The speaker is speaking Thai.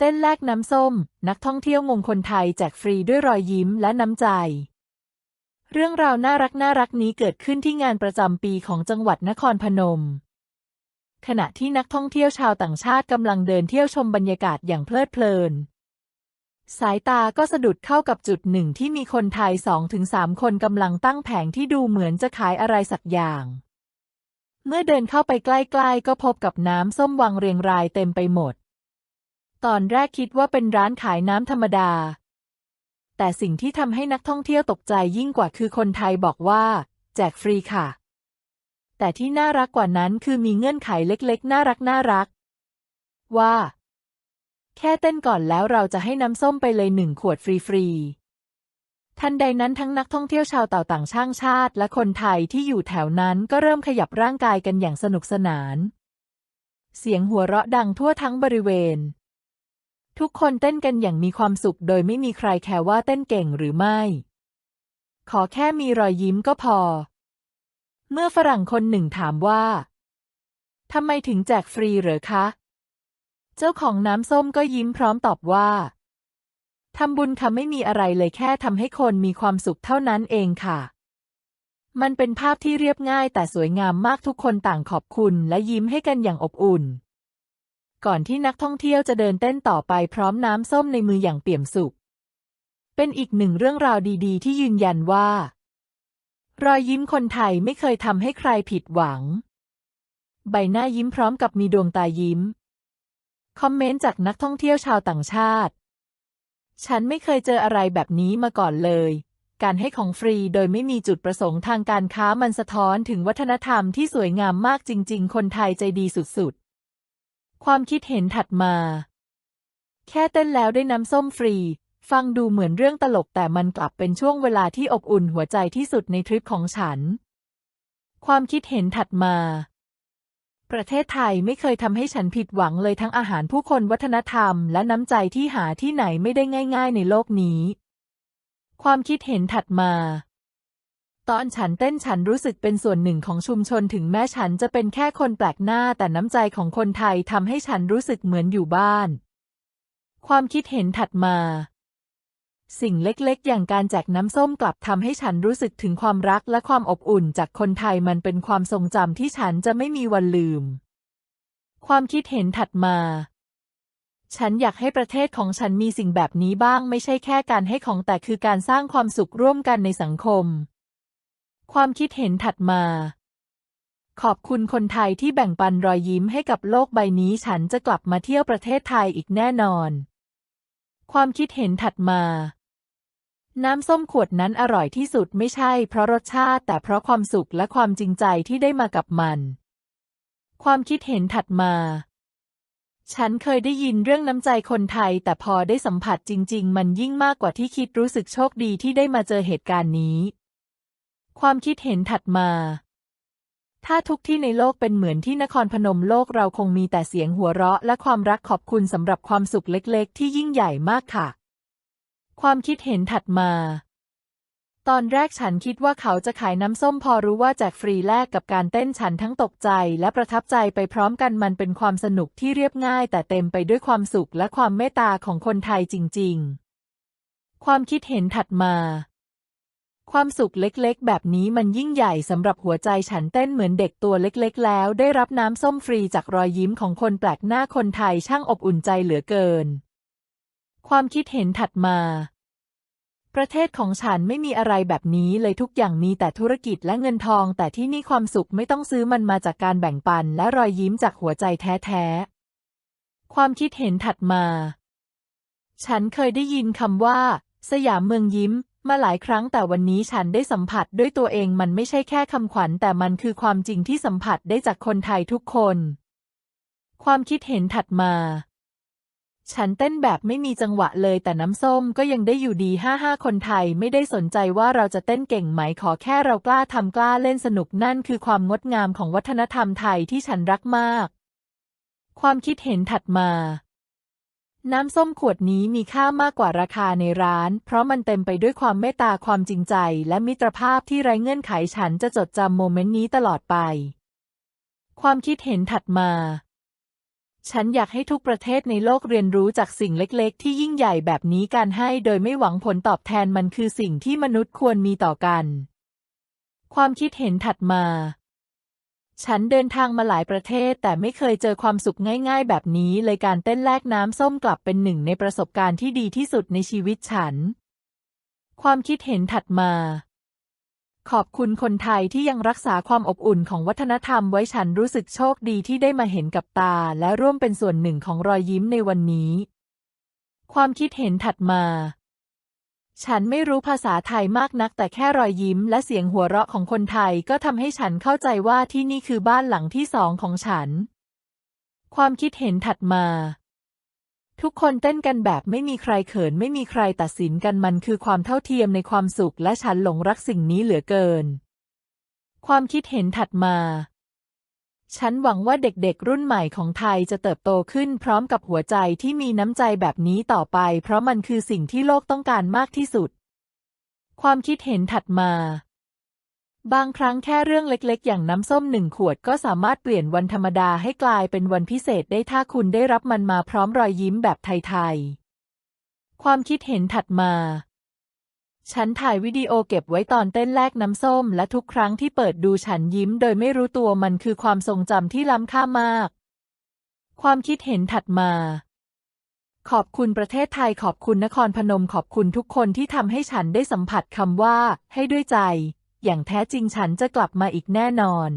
เต้นแลกน้ำส้ม นักท่องเที่ยวงงคนไทยแจกฟรีด้วยรอยยิ้มและน้ำใจ เรื่องราวน่ารักน่ารักนี้เกิดขึ้นที่งานประจำปีของจังหวัดนครพนม ขณะที่นักท่องเที่ยวชาวต่างชาติกำลังเดินเที่ยวชมบรรยากาศอย่างเพลิดเพลิน สายตาก็สะดุดเข้ากับจุดหนึ่งที่มีคนไทยสองถึงสามคนกำลังตั้งแผงที่ดูเหมือนจะขายอะไรสักอย่าง เมื่อเดินเข้าไปใกล้ ๆ ก็พบกับน้ำส้มวางเรียงรายเต็มไปหมด ตอนแรกคิดว่าเป็นร้านขายน้ำธรรมดา แต่สิ่งที่ทำให้นักท่องเที่ยวตกใจยิ่งกว่าคือคนไทยบอกว่า แจกฟรีค่ะ แต่ที่น่ารักกว่านั้นคือมีเงื่อนไขเล็กๆ น่ารักน่ารัก ว่า แค่เต้นก่อนแล้วเราจะให้น้ำส้มไปเลยหนึ่งขวดฟรีๆทันใดนั้นทั้งนักท่องเที่ยวชาวต่าต่างช่างชาติ และคนไทยที่อยู่แถวนั้นก็เริ่มขยับร่างกายกันอย่างสนุกสนาน เสียงหัวเราะดังทั่วทั้งบริเวณ ทุกคนเต้นกันอย่างมีความสุขโดยไม่มีใครแคร์ว่าเต้นเก่งหรือไม่ ขอแค่มีรอยยิ้มก็พอ เมื่อฝรั่งคนหนึ่งถามว่าทำไมถึงแจกฟรีเหรอคะ เจ้าของน้ำส้มก็ยิ้มพร้อมตอบว่าทำบุญค่ะไม่มีอะไรเลยแค่ทำให้คนมีความสุขเท่านั้นเองค่ะ มันเป็นภาพที่เรียบง่ายแต่สวยงามมากทุกคนต่างขอบคุณและยิ้มให้กันอย่างอบอุ่น ก่อนที่นักท่องเที่ยวจะเดินเต้นต่อไปพร้อมน้ำส้มในมืออย่างเปี่ยมสุข เป็นอีกหนึ่งเรื่องราวดีๆ ที่ยืนยันว่า รอยยิ้มคนไทยไม่เคยทำให้ใครผิดหวัง ใบหน้ายิ้มพร้อมกับมีดวงตายิ้ม คอมเมนต์จากนักท่องเที่ยวชาวต่างชาติ ฉันไม่เคยเจออะไรแบบนี้มาก่อนเลยการให้ของฟรีโดยไม่มีจุดประสงค์ทางการค้ามันสะท้อนถึงวัฒนธรรมที่สวยงามมากจริง ๆ คนไทยใจดีสุดๆ ความคิดเห็นถัดมา แค่เต้นแล้วได้น้ำส้มฟรี ฟังดูเหมือนเรื่องตลกแต่มันกลับเป็นช่วงเวลาที่อบอุ่นหัวใจที่สุดในทริปของฉัน ความคิดเห็นถัดมาประเทศไทยไม่เคยทำให้ฉันผิดหวังเลยทั้งอาหารผู้คนวัฒนธรรม และน้ำใจที่หาที่ไหนไม่ได้ง่าย ๆ ในโลกนี้ ความคิดเห็นถัดมา ตอนฉันเต้นฉันรู้สึกเป็นส่วนหนึ่งของชุมชนถึงแม้ฉันจะเป็นแค่คนแปลกหน้าแต่น้ำใจของคนไทยทำให้ฉันรู้สึกเหมือนอยู่บ้าน ความคิดเห็นถัดมา สิ่งเล็กๆ อย่างการแจกน้ำส้มกลับทำให้ฉันรู้สึกถึงความรักและความอบอุ่นจากคนไทยมันเป็นความทรงจำที่ฉันจะไม่มีวันลืม ความคิดเห็นถัดมาฉันอยากให้ประเทศของฉันมีสิ่งแบบนี้บ้างไม่ใช่แค่การให้ของแต่คือการสร้างความสุขร่วมกันในสังคม ความคิดเห็นถัดมา ขอบคุณคนไทยที่แบ่งปันรอยยิ้มให้กับโลกใบนี้ฉันจะกลับมาเที่ยวประเทศไทยอีกแน่นอน ความคิดเห็นถัดมา น้ำส้มขวดนั้นอร่อยที่สุดไม่ใช่เพราะรสชาติแต่เพราะความสุขและความจริงใจที่ได้มากับมัน ความคิดเห็นถัดมาฉันเคยได้ยินเรื่องน้ำใจคนไทย แต่พอได้สัมผัสจริง ๆ มันยิ่งมากกว่าที่คิดรู้สึกโชคดีที่ได้มาเจอเหตุการณ์นี้ ความคิดเห็นถัดมา ถ้าทุกที่ในโลกเป็นเหมือนที่นครพนมโลกเราคงมีแต่เสียงหัวเราะและความรักขอบคุณสำหรับความสุขเล็ก ๆ ที่ยิ่งใหญ่มากค่ะ ความคิดเห็นถัดมา ตอนแรกฉันคิดว่าเขาจะขายน้ำส้มพอรู้ว่าแจกฟรีแลกกับการเต้นฉันทั้งตกใจและประทับใจไปพร้อมกันมันเป็นความสนุกที่เรียบง่าย แต่เต็มไปด้วยความสุขและความเมตตาของคนไทยจริง ๆ ความคิดเห็นถัดมา ความสุขเล็กๆ แบบนี้มันยิ่งใหญ่สำหรับหัวใจฉันเต้นเหมือนเด็กตัวเล็กๆ แล้ว ได้รับน้ำส้มฟรีจากรอยยิ้มของคนแปลกหน้าคนไทยช่างอบอุ่นใจเหลือเกิน ความคิดเห็นถัดมา ประเทศของฉันไม่มีอะไรแบบนี้เลยทุกอย่างมีแต่ธุรกิจและเงินทอง แต่ที่นี่ความสุขไม่ต้องซื้อมันมาจากการแบ่งปัน และรอยยิ้มจากหัวใจแท้ๆ ความคิดเห็นถัดมา ฉันเคยได้ยินคำว่า สยามเมืองยิ้ม มาหลายครั้งแต่วันนี้ฉันได้สัมผัสด้วยตัวเองมันไม่ใช่แค่คำขวัญแต่มันคือความจริงที่สัมผัสได้จากคนไทยทุกคน ความคิดเห็นถัดมา ฉันเต้นแบบไม่มีจังหวะเลยแต่น้ำส้มก็ยังได้อยู่ดีห้าห้าคนไทยไม่ได้สนใจว่าเราจะเต้นเก่งไหมขอแค่เรากล้าทำกล้าเล่นสนุกนั่นคือความงดงามของวัฒนธรรมไทยที่ฉันรักมาก ความคิดเห็นถัดมา น้ำส้มขวดนี้มีค่ามากกว่าราคาในร้าน เพราะมันเต็มไปด้วยความเมตตาความจริงใจ และมิตรภาพที่ไร้เงื่อนไขฉันจะจดจำโมเมนต์นี้ตลอดไป ความคิดเห็นถัดมา ฉันอยากให้ทุกประเทศในโลกเรียนรู้จากสิ่งเล็กๆ ที่ยิ่งใหญ่แบบนี้การให้โดยไม่หวังผลตอบแทนมันคือสิ่งที่มนุษย์ควรมีต่อกัน ความคิดเห็นถัดมา ฉันเดินทางมาหลายประเทศ แต่ไม่เคยเจอความสุขง่าย ๆ แบบนี้ เลยการเต้นแลกน้ำส้มกลับเป็นหนึ่งในประสบการณ์ที่ดีที่สุดในชีวิตฉัน ความคิดเห็นถัดมา ขอบคุณคนไทยที่ยังรักษาความอบอุ่นของวัฒนธรรมไว้ฉันรู้สึกโชคดีที่ได้มาเห็นกับตา และร่วมเป็นส่วนหนึ่งของรอยยิ้มในวันนี้ ความคิดเห็นถัดมา ฉันไม่รู้ภาษาไทยมากนัก แต่แค่รอยยิ้มและเสียงหัวเราะของคนไทยก็ทำให้ฉันเข้าใจว่าที่นี่คือบ้านหลังที่สองของฉัน ความคิดเห็นถัดมา ทุกคนเต้นกันแบบไม่มีใครเขิน ไม่มีใครตัดสินกันมันคือความเท่าเทียมในความสุข และฉันหลงรักสิ่งนี้เหลือเกิน ความคิดเห็นถัดมา ฉันหวังว่าเด็กๆ รุ่นใหม่ของไทยจะเติบโตขึ้นพร้อมกับหัวใจที่มีน้ำใจแบบนี้ต่อไป เพราะมันคือสิ่งที่โลกต้องการมากที่สุด ความคิดเห็นถัดมา บางครั้งแค่เรื่องเล็กๆ อย่างน้ำส้มหนึ่งขวดก็สามารถเปลี่ยนวันธรรมดาให้กลายเป็นวันพิเศษได้ถ้าคุณได้รับมันมาพร้อมรอยยิ้มแบบไทยๆ ความคิดเห็นถัดมา ฉันถ่ายวิดีโอเก็บไว้ตอนเต้นแลกน้ำส้ม และทุกครั้งที่เปิดดูฉันยิ้ม โดยไม่รู้ตัวมันคือความทรงจำที่ล้ำค่ามาก ความคิดเห็นถัดมา ขอบคุณประเทศไทยขอบคุณนครพนมขอบคุณทุกคนที่ทำให้ฉันได้สัมผัสคำว่า ให้ด้วยใจ อย่างแท้จริงฉันจะกลับมาอีกแน่นอน